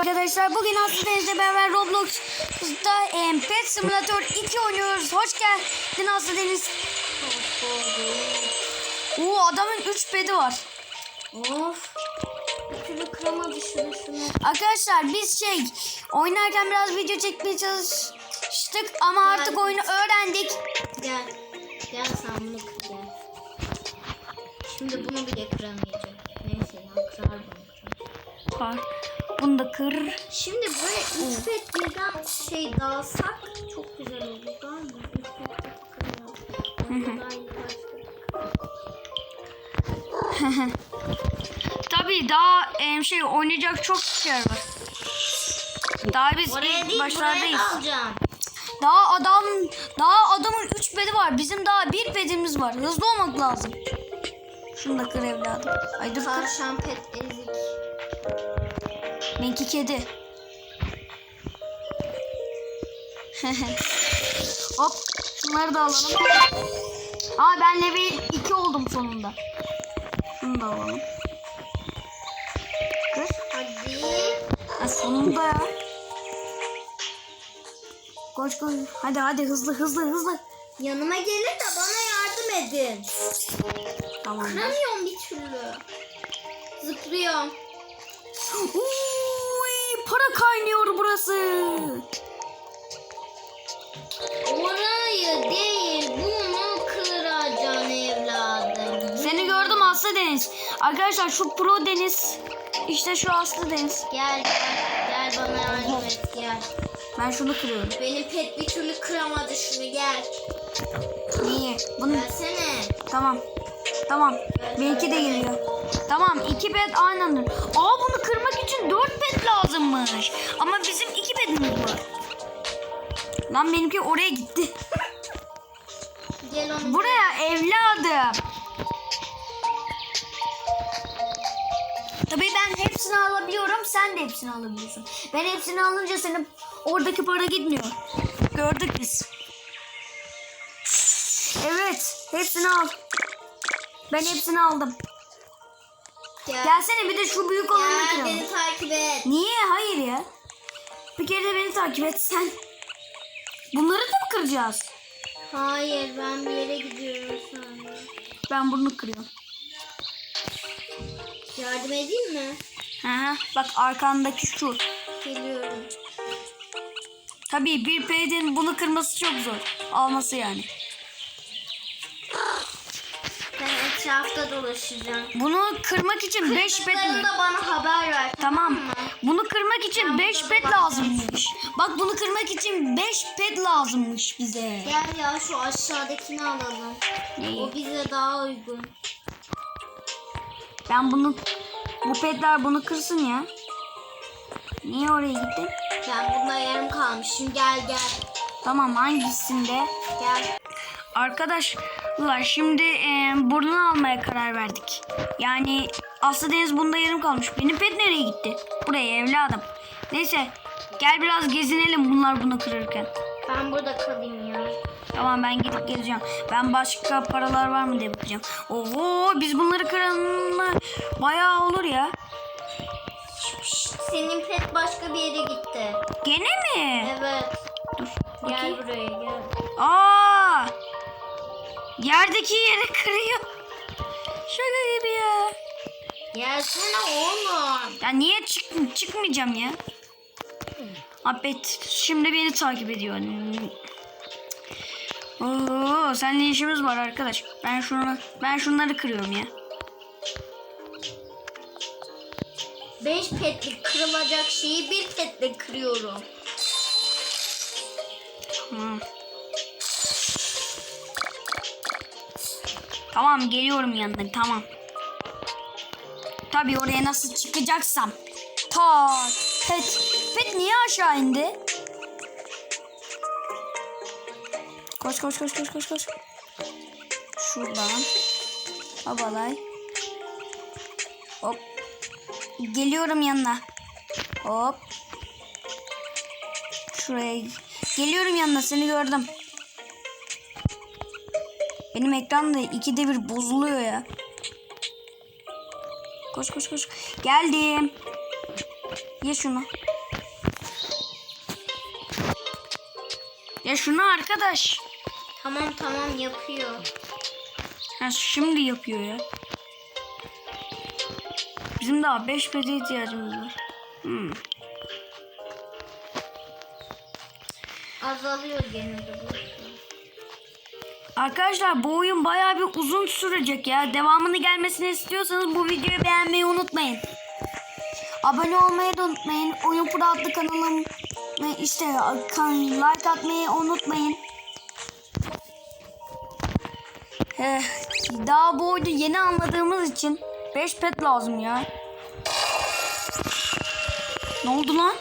Arkadaşlar bugün aslında Deniz'le beraber Roblox'ta em, Pet Simulator 2 oynuyoruz. Hoş geldin Aslı Deniz. Oo adamın 3 pedi var. Of. Türlü kıramadı şunu şunu. Arkadaşlar biz şey oynarken biraz video çekmeye çalıştık ama artık Ben- oyunu öğrendik. Gel. Gel sen bunu kır gel. Şimdi bunu bile kıramayacak. Neyse ya kırar bunu kırar. Bunu da kır. Şimdi böyle üç pet birden şey dağılsak çok güzel olur. Var mı? Üç pet kırıyor. Tabii daha em, şey oynayacak çok şey var. Daha biz Oraya ilk değil başlardayız. buraya. Daha adam daha adamın 3 pedi var. Bizim daha bir pedimiz var. Hızlı olmak lazım. Şunu da kır evladım. Ay dur kır. Tavşan pet. Benimki kedi. Hop. Şunları da alalım. Aa ben level 2 oldum sonunda. Şunu da alalım. Kır. Hadi. Ha, sonunda ya. Koş koş. Hadi hadi hızlı hızlı hızlı. Yanıma gelin de bana yardım edin. Tamam. Kıramıyorum bir türlü. Zıplıyorum. Para kaynıyor burası. Orayı değil bunu kıracaksın evladım. Seni gördüm Aslı Deniz. Arkadaşlar şu Pro Deniz. İşte şu Aslı Deniz. Gel gel. Gel bana yardım et gel. Ben şunu kırıyorum. Benim pet bir türlü kıramadı şunu gel. Niye? Bunu Gelsene. tamam. Tamam. Benimki de geliyor. Tamam iki pet aynı anda. Aa bunu kırmak için dört pet lazımmış. Ama bizim iki petimiz var. Lan benimki oraya gitti. Gel onu. Buraya evladım. Tabii ben hepsini alabiliyorum. Sen de hepsini alabiliyorsun. Ben hepsini alınca senin oradaki para gitmiyor. Gördük biz. Evet. Hepsini al. Ben hepsini aldım. Gel. Gelsene bir de şu büyük olanı Gel kıralım. beni takip et. Niye? Hayır ya. Bir kere de beni takip et sen. Bunları da mı kıracağız? Hayır ben bir yere gidiyorum sonra. Ben bunu kırıyorum. Yardım edeyim mi? Hı hı. Bak arkandaki şu. Geliyorum. Tabii bir pedin bunu kırması çok zor. Alması yani. Ben etrafta dolaşacağım. Bunu kırmak için 5 pet mi? Kırdıklarında bana haber ver. Tamam. mı? Bunu kırmak için Ben 5 burada pet lazımmış. Bak bunu kırmak için 5 pet lazımmış bize. Gel ya şu aşağıdakini alalım. Neyi? O bize daha uygun. Ben bunu bu petler bunu kırsın ya. Niye oraya gittin? Ben bunda yarım kalmışım. Gel gel. Tamam hangisinde? Gel. Arkadaşlar şimdi e, burnunu almaya karar verdik. Yani Aslı Deniz bunda yarım kalmış. Benim pet nereye gitti? Buraya evladım. Neyse gel biraz gezinelim bunlar bunu kırırken. Ben burada kalayım ya. Tamam ben gidip geleceğim. Ben başka paralar var mı diye bakacağım. Oho biz bunları kırana bayağı olur ya. Senin pet başka bir yere gitti. Gene mi? Evet. Dur Gel buraya gel. Aa! Yerdeki yeri kırıyor. Şaka gibi ya. Gelsene oğlum. Ya niye çık çıkmayacağım ya? Abet şimdi beni takip ediyor. Oo, seninle işimiz var arkadaş. Ben şunu ben şunları kırıyorum ya. Beş petlik kırılacak şeyi bir petle kırıyorum. Hı. Tamam geliyorum yanına tamam. Tabii oraya nasıl çıkacaksam. Ta pet pet niye aşağı indi? Koş koş koş koş koş koş. Şuradan. Babalay. Hop. Geliyorum yanına. Hop. Şuraya geliyorum yanına seni gördüm. Benim ekran da ikide bir bozuluyor ya. Koş koş koş. Geldim. Ye şunu. Ya şunu arkadaş. Tamam tamam yapıyor. Ha şimdi yapıyor ya. Bizim daha 5 pede ihtiyacımız var. Hmm. Azalıyor gene de bu. Arkadaşlar bu oyun bayağı bir uzun sürecek ya. Devamını gelmesini istiyorsanız bu videoyu beğenmeyi unutmayın. Abone olmayı da unutmayın. Oyun Pro adlı kanalım işte like atmayı unutmayın. Eh, daha bu oyunu yeni anladığımız için 5 pet lazım ya. Ne oldu lan?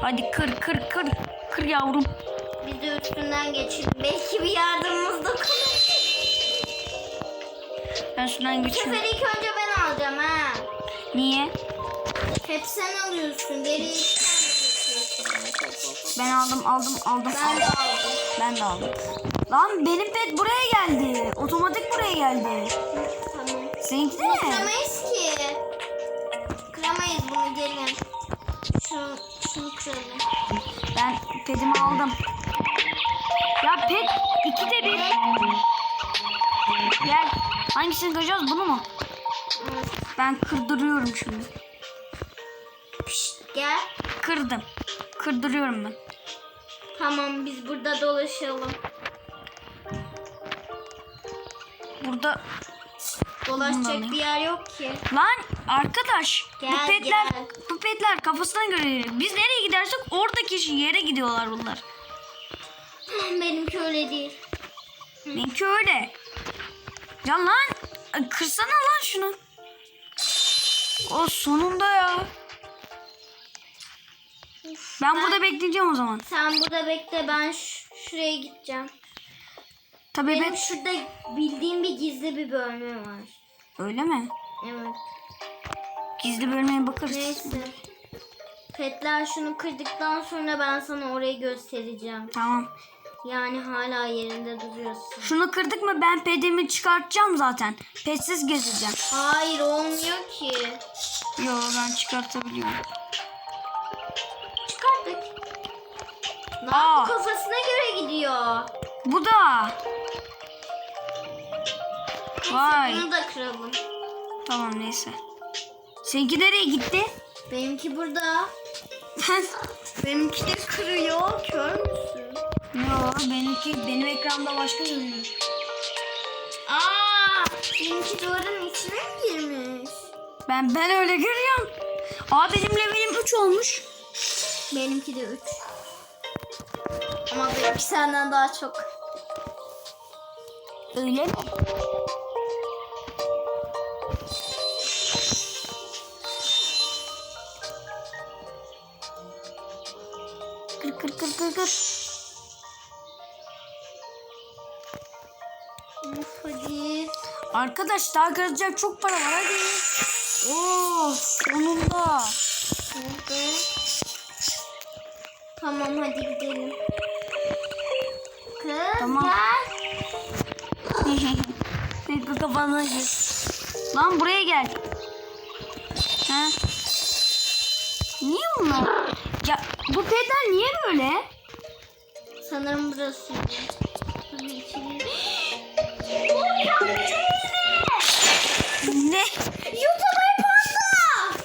Hadi kır kır kır. Kır yavrum. Biz de üstünden geçip belki bir yardımımız dokunur. Ben şuradan Bu geçiyorum. sefer ilk önce ben alacağım ha. Niye? Hep sen alıyorsun. Götürüyorsun. Ben aldım aldım aldım. Ben de aldım. aldım. Ben de aldım. Lan benim pet buraya geldi. Otomatik buraya geldi. Tamam. Seninki de mi? kıramayız ki. Kıramayız bunu gelin. Şu, şunu kıralım. Ben petimi aldım. Ya pet ikide bir. Gel. Hangisini kıracağız bunu mu? Evet. Ben kırdırıyorum şimdi. Pişt, gel. Kırdım. Kırdırıyorum ben. Tamam biz burada dolaşalım. Burada Dolaşacak bir yer yok ki. lan arkadaş Gel, bu petler gel. bu petler kafasına göre. Biz nereye gidersek oradaki yere gidiyorlar bunlar. Benimki öyle değil. Benimki öyle. Ya lan kırsana lan şunu. O sonunda ya. Ben burada bekleyeceğim o zaman. Sen burada bekle ben şuraya gideceğim. Tabii Benim ben... şurada bildiğim bir gizli bir bölme var. Öyle mi? Evet. Gizli bölmeye bakarız. Neyse. Petler şunu kırdıktan sonra ben sana orayı göstereceğim. Tamam. Yani hala yerinde duruyorsun. Şunu kırdık mı ben pedimi çıkartacağım zaten. Petsiz gezeceğim. Hayır olmuyor ki. Yo ben çıkartabiliyorum. Çıkarttık. Ne Aa. kafasına göre gidiyor. Bu da. Vay. Bunu da kıralım. Tamam neyse. Seninki nereye gitti? Benimki burada. Benimki de kırıyor. Kör müsün? Yo benimki benim ekranda başka görünüyor. Aa, benimki duvarın içine mi girmiş? Ben ben öyle görüyorum. Aa benim levelim 3 olmuş. Benimki de 3. Ama benimki senden daha çok. Öyle mi? Kır kır kır kır. Of hadi. Arkadaş daha kıracak çok para var hadi. Oo sonunda. Nerede? Tamam hadi gidelim. Kız Tamam. gel. Senin kafana gir. Lan buraya gel. Ha? Niye bunlar? Ya bu pedler niye böyle? Sanırım burası. Ne? YouTuber panda.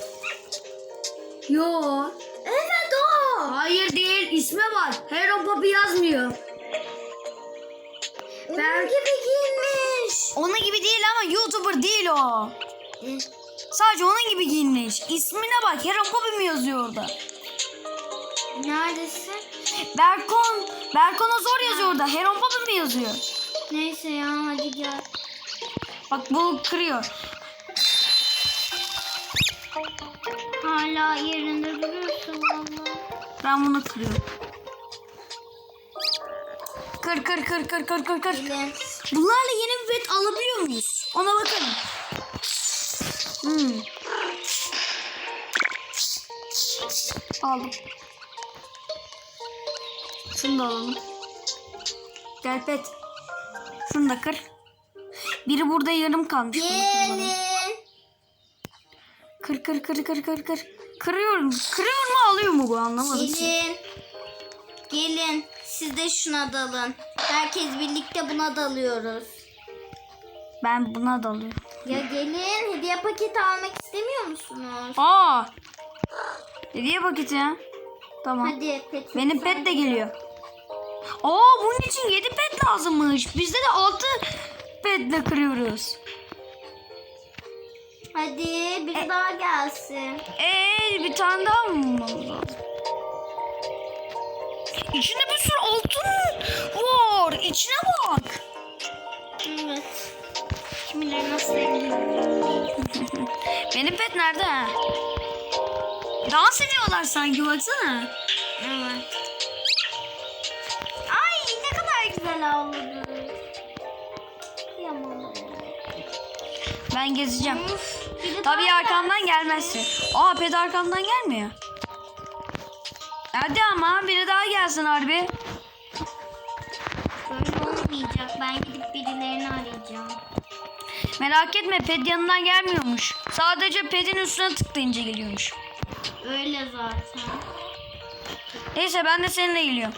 Yo. Evet o. Hayır değil isme var. Hero Poppy yazmıyor. Onun gibi giyinmiş. Onun gibi değil ama YouTuber değil o. Sadece onun gibi giyinmiş. İsmine bak Hero Poppy mi yazıyor orada? Neredesin? Berkon. Berkon'a zor yazıyor orada. Hero Poppy mi yazıyor? Neyse ya hadi gel. Bak bu kırıyor. Hala yerinde duruyorsun valla. Ben bunu kırıyorum. Kır kır kır kır kır kır kır. Gelin. Bunlarla yeni bir pet alabiliyor muyuz? Ona bakalım. Hmm. Aldım. Şunu da alalım. Gel pet. Şunu da kır. Biri burada yarım kalmış. Gelin. Kır kır kır kır kır kır. Kırıyorum. Kırıyor mu alıyor mu bu anlamadım. Gelin. Gelin. Siz de şuna dalın. Herkes birlikte buna dalıyoruz. Ben buna dalıyorum. Ya gelin. Hediye paketi almak istemiyor musunuz? Aa! Hediye paketi ya. Tamam. Hadi pet. Benim pet de geliyor. Aa bunun için 7 pet lazımmış. Bizde de 6 petle kırıyoruz. Hadi biri daha gelsin. Ee bir tane daha mı bulmamız lazım? İçinde bir sürü altın var. İçine bak. Evet. Kimileri nasıl ediyor? Benim pet nerede? Dans ediyorlar sanki baksana. Evet. Ben gezeceğim. Tabii arkamdan gelmezse. Aa pet arkamdan gelmiyor. Hadi ama biri daha gelsin harbi. Böyle olmayacak. Ben gidip birilerini arayacağım. Merak etme pet yanından gelmiyormuş. Sadece pedin üstüne tıklayınca geliyormuş. Öyle zaten. Neyse ben de seninle geliyorum.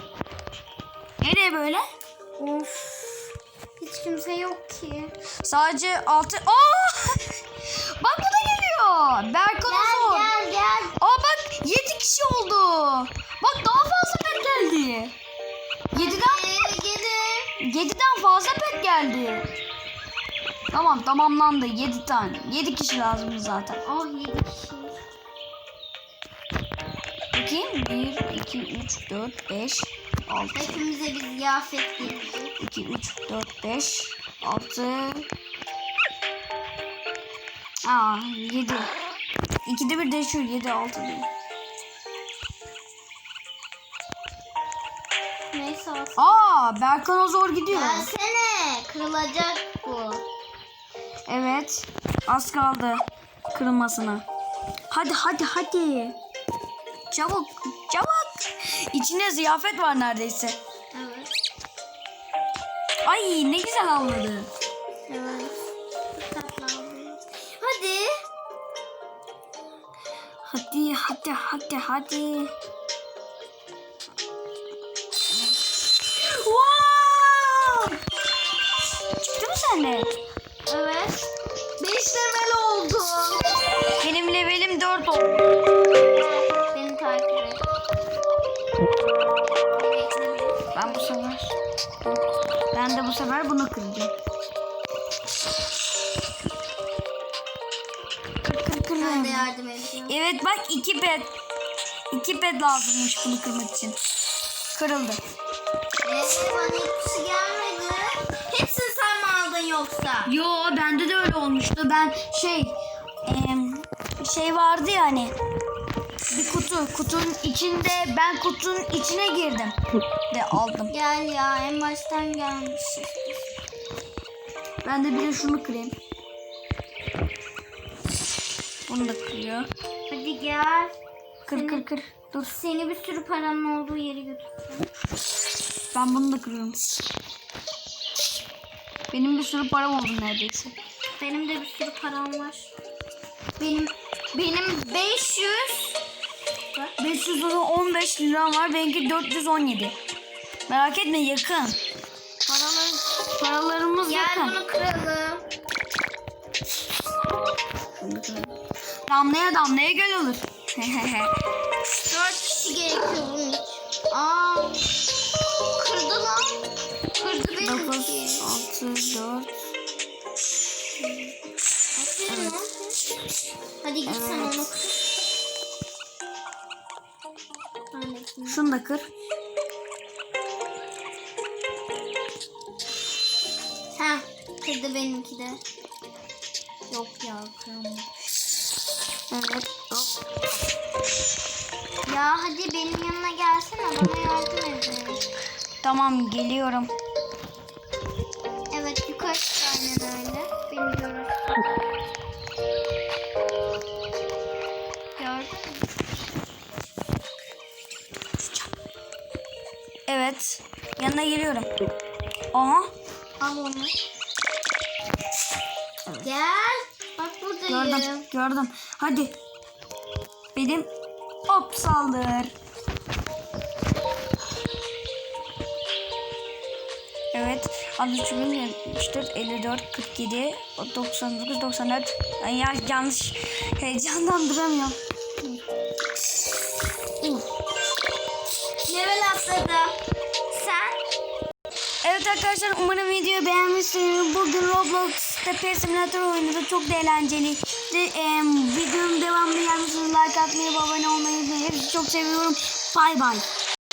Nereye böyle? Of. Hiç kimse yok ki. Sadece altı... Aa! bak bu da geliyor. Berkan Ozor. Gel gel. Aa bak 7 kişi oldu. Bak daha fazla pet geldi. 7'den Gelin gelin. 7'den fazla pet geldi. Tamam tamamlandı 7 tane. 7 kişi lazım zaten. Oh yedi kişi. Bakayım 1 2 3 4 5 6 Hepimize bir ziyafet gelecek. 2 3 4 5 6 Aa 7 İkide bir değişiyor 7 6 değil. Neyse olsun. Aa Berkan'a zor gidiyor. Gelsene. Kırılacak bu. Evet. Az kaldı kırılmasına. Hadi hadi hadi. Çabuk. İçinde ziyafet var neredeyse. Evet. Ay ne güzel avladı. Evet. Hadi. Hadi hadi hadi hadi. Wow! Çıktı mı sende? İki pet. İki pet lazımmış bunu kırmak için. Kırıldı. Ee, bana hiçbir şey gelmedi. Hepsini sen mi aldın yoksa? Yo bende de öyle olmuştu. Ben şey em, şey vardı ya hani bir kutu. Kutunun içinde ben kutunun içine girdim de aldım. Gel ya en baştan gelmiş. Ben de bir de şunu kırayım. Bunu da kırıyor. Gel. Kır kır kır. Dur Seni bir sürü paranın olduğu yere götüreceğim. ben bunu da kırıyorum. Benim bir sürü param oldu neredeyse. Benim de bir sürü param var. Benim benim 500 515 liram var. Benimki 417. Merak etme yakın. Paralar, paralarımız Gel yakın. bunu kıralım. Damlaya damlaya göl olur. 4 kişi gerekiyor bunun için. Aa. Kırdı lan. Kırdı 9, benimki. 6, 4. Aferin lan. Hadi git sen onu kır. Şunu da kır. Ha, kırdı benimki de. Yok ya kıramamış. Evet. Hop. Ya hadi benim yanına gelsene bana yardım edin. Tamam geliyorum. Evet yukarı aynen öyle. Beni görürsün. Gördün mü? Evet. Yanına geliyorum. Aha. Al onu. Gel. Bak burada Gördüm, gördüm. Hadi. Benim hop saldır. Evet. 63 bin 74, 54, 47, 99, 94. Ay ya yanlış. Heyecandan duramıyorum. Level atladım. Sen? Evet arkadaşlar umarım videoyu beğenmişsiniz. Bugün Roblox'ta Pet Simulator oynadık. Çok da eğlenceliydi. Ee, videonun devamını gelmişsiniz. Like atmayı abone olmayı unutmayın. Hepinizi çok seviyorum. Bay bay.